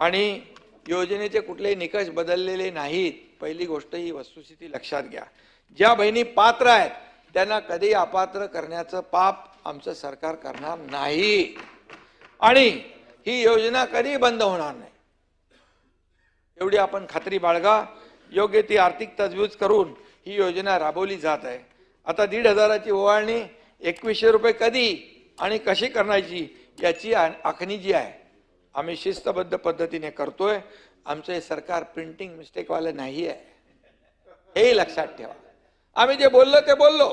आणि योजनेचे कुठलेही निकष बदललेले नाहीत. पहिली गोष्ट ही वस्तुस्थिती लक्षात घ्या. ज्या बहिणी पात्र आहेत त्यांना कधी अपात्र करण्याचं पाप आमचं सरकार करणार नाही. आणि ही योजना कधी बंद होणार नाही. एवढी आपण खात्री बाळगा. योग्य ती आर्थिक तजवीज करून ही योजना राबवली जात आहे. आता दीड हजाराची ओवाळणी एकवीसशे रुपये कधी आणि कशी करण्याची याची आखणी जी आहे आम्ही शिस्तबद्ध पद्धतीने करतोय. आमचं हे सरकार प्रिंटिंग मिस्टेकवालं नाही आहे. हेही लक्षात ठेवा. आम्ही जे बोललो ते बोललो.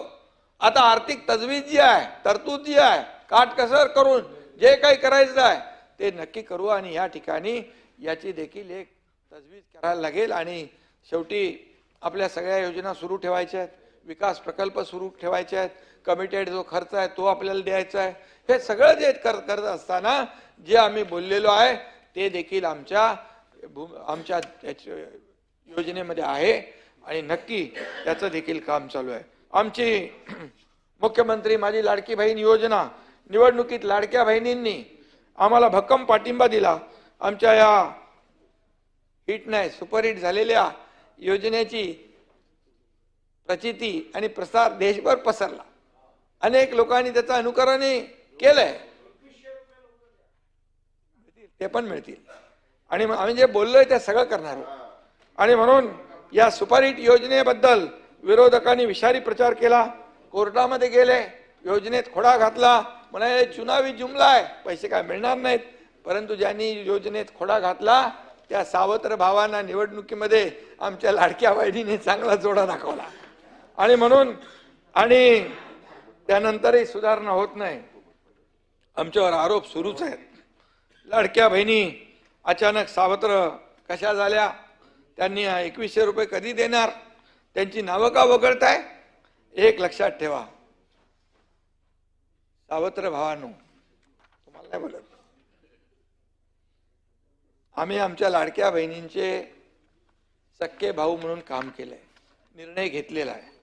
आता आर्थिक तजवीज जी आहे तरतूद जी आहे काटकसर करून जे काही करायचं आहे ते नक्की करू आणि या ठिकाणी याची देखील एक तजवीज करायला लागेल आणि शेवटी आपल्या सगळ्या योजना सुरू ठेवायच्या आहेत. विकास प्रकल्प सुरू ठेवायचे आहेत कमिटेड जो खर्च आहे तो आपल्याला द्यायचा आहे. हे सगळं जे कर करत असताना जे आम्ही बोललेलो आहे ते देखील आमच्या भू आमच्या योजनेमध्ये आहे आणि नक्की त्याचं देखील काम चालू आहे. आमची मुख्यमंत्री माझी लाडकी बहीण योजना निवडणुकीत लाडक्या बहिणींनी आम्हाला भक्कम पाठिंबा दिला. आमच्या या हिट नाही सुपरहिट झालेल्या योजनेची प्रचिती आणि प्रसार देशभर पसरला. अनेक लोकांनी त्याचं अनुकरणही केलंय. ते पण मिळतील. आणि मग आम्ही जे बोललोय ते सगळं करणार आणि म्हणून या सुपरहिट योजनेबद्दल विरोधकांनी विषारी प्रचार केला. कोर्टामध्ये गेले योजनेत खोडा घातला. म्हणाले चुनावी जुमला आहे. पैसे काय मिळणार नाहीत. परंतु ज्यांनी योजनेत खोडा घातला त्या सावत्र भावांना निवडणुकीमध्ये आमच्या लाडक्या वाहिनीने चांगला जोडा दाखवला. आणि म्हणून आणि त्यानंतरही सुधारणा होत नाही. आमच्यावर आरोप सुरूच आहेत. लाडक्या बहिणी अचानक सावत्र कशा झाल्या? त्यांनी एकवीसशे रुपये कधी देणार? त्यांची नावं का वगळताय? एक लक्षात ठेवा. सावत्र भावानो तुम्हाला नाही बोलत. आम्ही आमच्या लाडक्या बहिणींचे सक्के भाऊ म्हणून काम केलंय. निर्णय घेतलेला आहे.